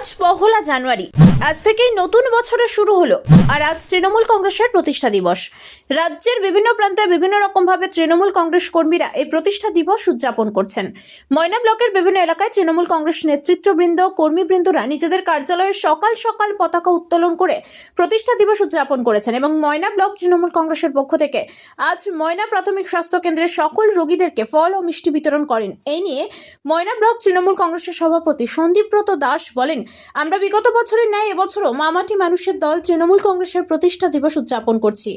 আজ পহলা জানুয়ারি। আজ থেকেই নতুন বছরের শুরু হলো, আর আজ তৃণমূল কংগ্রেসের প্রতিষ্ঠা দিবস। রাজ্যের বিভিন্ন প্রান্তে বিভিন্ন রকমভাবে তৃণমূল কংগ্রেস কর্মীরা এই প্রতিষ্ঠা দিবস উদযাপন করছেন। ময়না ব্লকের বিভিন্ন এলাকায় তৃণমূল কংগ্রেস নেতৃত্ববৃন্দ, কর্মীবৃন্দরা নিজেদের কার্যালয়ে সকাল সকাল পতাকা উত্তোলন করে প্রতিষ্ঠা দিবস উদযাপন করেছেন এবং ময়না ব্লক তৃণমূল কংগ্রেসের পক্ষ থেকে আজ ময়না প্রাথমিক স্বাস্থ্য কেন্দ্রের সকল রোগীদেরকে ফল ও মিষ্টি বিতরণ করেন। এই নিয়ে ময়না ব্লক তৃণমূল কংগ্রেসের সভাপতি সন্দীপব্রত দাস বলেন, আমরা বিগত বছরের ন্যায় এবছরও মামাটি মানুষের দল তৃণমূল কংগ্রেসের প্রতিষ্ঠা দিবস উদযাপন করছি।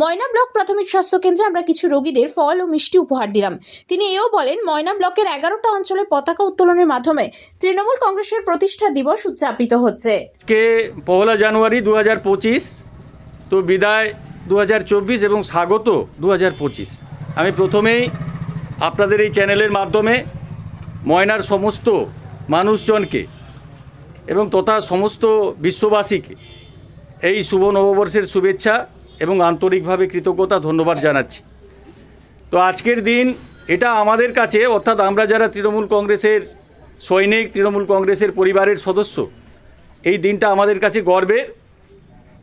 ময়না ব্লক প্রাথমিক স্বাস্থ্য কেন্দ্রে আমরা কিছু রোগীদের ফল ও মিষ্টি উপহার দিলাম। তিনি এও বলেন, ময়না ব্লকের এগারোটা অঞ্চলে পতাকা উত্তোলনের মাধ্যমে তৃণমূল কংগ্রেসের প্রতিষ্ঠা দিবস উদযাপিত হচ্ছে। আজকে পহেলা জানুয়ারি দু হাজার পঁচিশ, তো বিদায় দু হাজার চব্বিশ এবং স্বাগত দু হাজার পঁচিশ। আমি প্রথমেই আপনাদের এই চ্যানেলের মাধ্যমে ময়নার সমস্ত মানুষজনকে এবং তথা সমস্ত বিশ্ববাসীকে এই শুভ নববর্ষের শুভেচ্ছা এবং আন্তরিকভাবে কৃতজ্ঞতা ধন্যবাদ জানাচ্ছি। তো আজকের দিন এটা আমাদের কাছে, অর্থাৎ আমরা যারা তৃণমূল কংগ্রেসের সৈনিক, তৃণমূল কংগ্রেসের পরিবারের সদস্য, এই দিনটা আমাদের কাছে গর্বের,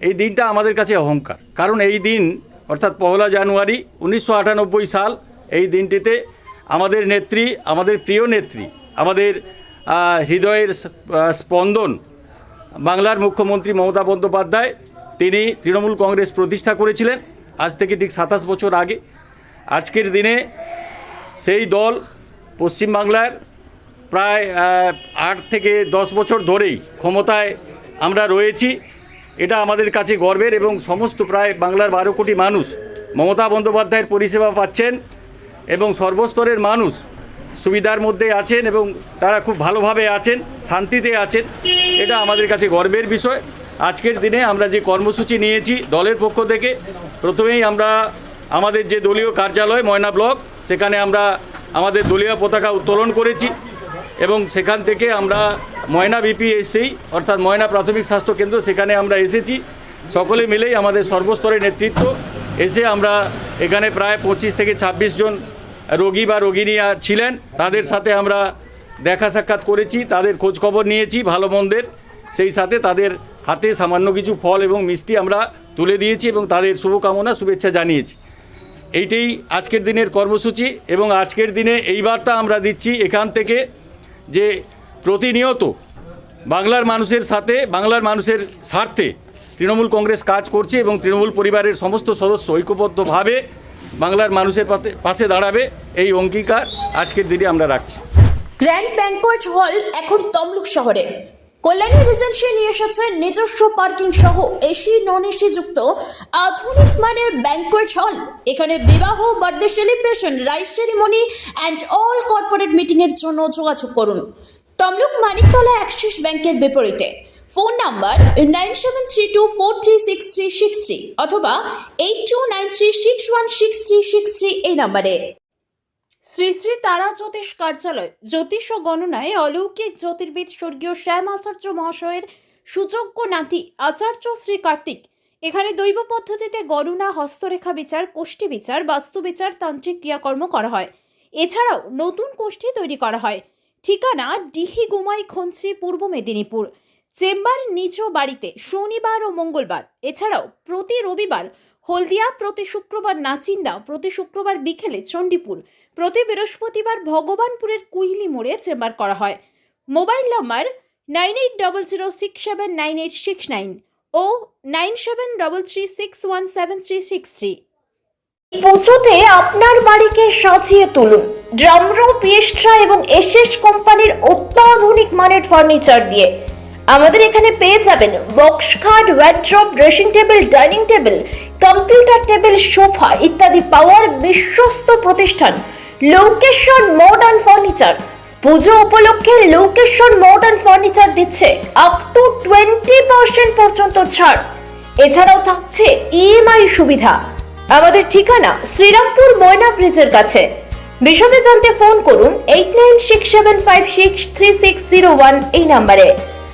এই দিনটা আমাদের কাছে অহংকার। কারণ এই দিন, অর্থাৎ পহলা জানুয়ারি উনিশশো আটানব্বই সাল, এই দিনটিতে আমাদের নেত্রী, আমাদের প্রিয় নেত্রী, আমাদের হৃদয়ের স্পন্দন বাংলার মুখ্যমন্ত্রী মমতা বন্দ্যোপাধ্যায়, তিনি তৃণমূল কংগ্রেস প্রতিষ্ঠা করেছিলেন আজ থেকে ঠিক সাতাশ বছর আগে। আজকের দিনে সেই দল পশ্চিমবাংলার প্রায় আট থেকে দশ বছর ধরেই ক্ষমতায় আমরা রয়েছি। এটা আমাদের কাছে গর্বের এবং সমস্ত প্রায় বাংলার বারো কোটি মানুষ মমতা বন্দ্যোপাধ্যায়ের পরিষেবা পাচ্ছেন এবং সর্বস্তরের মানুষ সুবিধার মধ্যে আছেন এবং তারা খুব ভালোভাবে আছেন, শান্তিতে আছেন। এটা আমাদের কাছে গর্বের বিষয়। আজকের দিনে আমরা যে কর্মসূচি নিয়েছি দলের পক্ষ থেকে, প্রথমেই আমরা আমাদের যে দলীয় কার্যালয় ময়না ব্লক, সেখানে আমরা আমাদের দলীয় পতাকা উত্তোলন করেছি এবং সেখান থেকে আমরা ময়না বিপিএসসি অর্থাৎ ময়না প্রাথমিক স্বাস্থ্য কেন্দ্র, সেখানে আমরা এসেছি। সকলে মিলেই আমাদের সর্বস্তরের নেতৃত্ব। এসে আমরা এখানে প্রায় পঁচিশ থেকে ২৬ জন রোগী বা রোগিনী ছিলেন, তাদের সাথে আমরা দেখা সাক্ষাৎ করেছি, তাদের খোঁজখবর নিয়েছি, ভালো মন্দের। সেই সাথে তাদের হাতে সামান্য কিছু ফল এবং মিষ্টি আমরা তুলে দিয়েছি এবং তাদের শুভকামনা, শুভেচ্ছা জানিয়েছি। এইটাই আজকের দিনের কর্মসূচি এবং আজকের দিনে এই বার্তা আমরা দিচ্ছি এখান থেকে যে প্রতিনিয়ত বাংলার মানুষের সাথে, বাংলার মানুষের স্বার্থে তৃণমূল কংগ্রেস কাজ করছে এবং তৃণমূল পরিবারের সমস্ত সদস্য ঐক্যবদ্ধভাবে বাংলার মানুষের পাশে দাঁড়াবে এই অঙ্গীকার আজকের দিনে আমরা রাখছি। গ্র্যান্ড ব্যাংকোয়েট হল এখন তমলুক শহরে। কল্যাণী রিজেন্সি নিয়ে এসেছে নিজস্ব পার্কিং সহ এসি নন এসি যুক্ত আধুনিক মানের ব্যাংকোয়েট হল। এখানে বিবাহ, birthday celebration, rice ceremony and all corporate মিটিংয়ের জন্য যোগাযোগ করুন। তমলুক মানিকতলা অ্যাক্সিস ব্যাংকের বিপরীতে। Phone number nine seven three two four three six three six three অথবা eight two nine three six one six three six three এই নাম্বারে। শ্রী শ্রী তারা জ্যোতিষ কার্যালয়, জ্যোতিষ ও গণনায় অলৌকিক জ্যোতির্বিদ স্বর্গীয় শ্যাম আচার্য মহাশয়ের সুযোগ্য নাতি আচার্য শ্রী কার্তিক। এখানে দৈব পদ্ধতিতে গণনা, হস্তরেখা বিচার, কোষ্ঠী বিচার, বাস্তু বিচার, তান্ত্রিক ক্রিয়াকর্ম করা হয়। এছাড়াও নতুন কোষ্ঠী তৈরি করা হয়। ঠিকানা ডিহি গুমাই খঞ্চি পূর্ব মেদিনীপুর। চেম্বার নিজ বাড়িতে শনিবার ও মঙ্গলবার। এছাড়াও প্রতি রবিবার হলদিয়া প্রতি শুক্রবার নাচিন্দা, প্রতি শুক্রবার বিকেলে চণ্ডীপুর, প্রতি বৃহস্পতিবার ভগবানপুরের কুইলি মোড়ে চেম্বার করা হয়। Mobile number nine eight double zero six seven nine eight six nine ও nine seven double three six one seven three six three. পুজোতে আপনার বাড়িকে সাজিয়ে তুলুন। ড্রামরো পিয়েস্ট্রা এবং এসএস কোম্পানির অত্যাধুনিক মানের ফার্নিচার দিয়ে আমাদের এখানে পেয়ে যাবেন বক্স খাট wardrobe dressing table dining table computer table sofa ইত্যাদি পাওয়ার বিশ্বস্ত প্রতিষ্ঠান লোকেশন মডার্ন ফার্নিচার পুজো উপলক্ষে লোকেশন মডার্ন ফার্নিচার দিচ্ছে আপ টু টোয়েন্টি পার্সেন্ট পর্যন্ত ছাড়। এছাড়াও থাকছে ইএমআই সুবিধা। আমাদের ঠিকানা শ্রীরামপুর ময়না ব্রিজের কাছে। বিশদে জানতে ফোন করুন eight nine six seven five six three six zero one এই নাম্বারে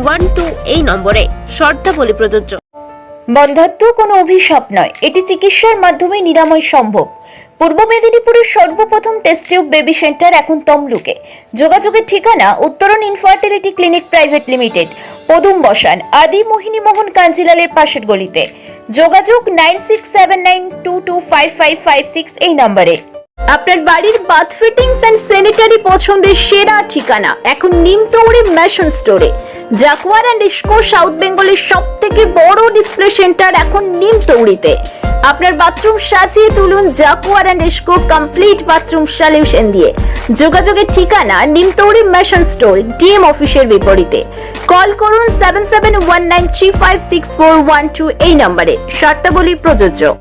one two এই নম্বরে। শর্তাবলী প্রযোজ্য। বন্ধাত্ম কোনো অভিশাপ নয়। এটি চিকিৎসার মাধ্যমে নিরাময় সম্ভব। পূর্ব মেদিনীপুরের সর্বপ্রথম টেস্ট টিউব বেবি সেন্টার এখন তমলুকে। যোগাযোগের ঠিকানা উত্তরণ ইনফার্টিলিটি ক্লিনিক প্রাইভেট লিমিটেড পদুম বসান আদি মোহিনী মোহন কাঞ্জিলালের পাশের গলিতে। যোগাযোগ nine six seven nine two two five five five six এই নম্বরে। আপনার বাড়ির বাথ ফিটিংস অ্যান্ড স্যানিটারি পছন্দের সেরা ঠিকানা এখন নিমতৌড়ি ম্যাশন স্টোরে। জাকুয়ার অ্যান্ড ইস্কো সাউথ বেঙ্গলের সব থেকে বড় ডিসপ্লে সেন্টার এখন নিম নিমতৌড়িতে আপনার বাথরুম সাজিয়ে তুলুন Jaquar and Essco complete bathroom solution দিয়ে। যোগাযোগের ঠিকানা নিমতৌড়ি ম্যাশন স্টোর ডিএম অফিসের বিপরীতে। কল করুন seven seven one nine three five six four one two এই নম্বরে। শর্তাবলী প্রযোজ্য।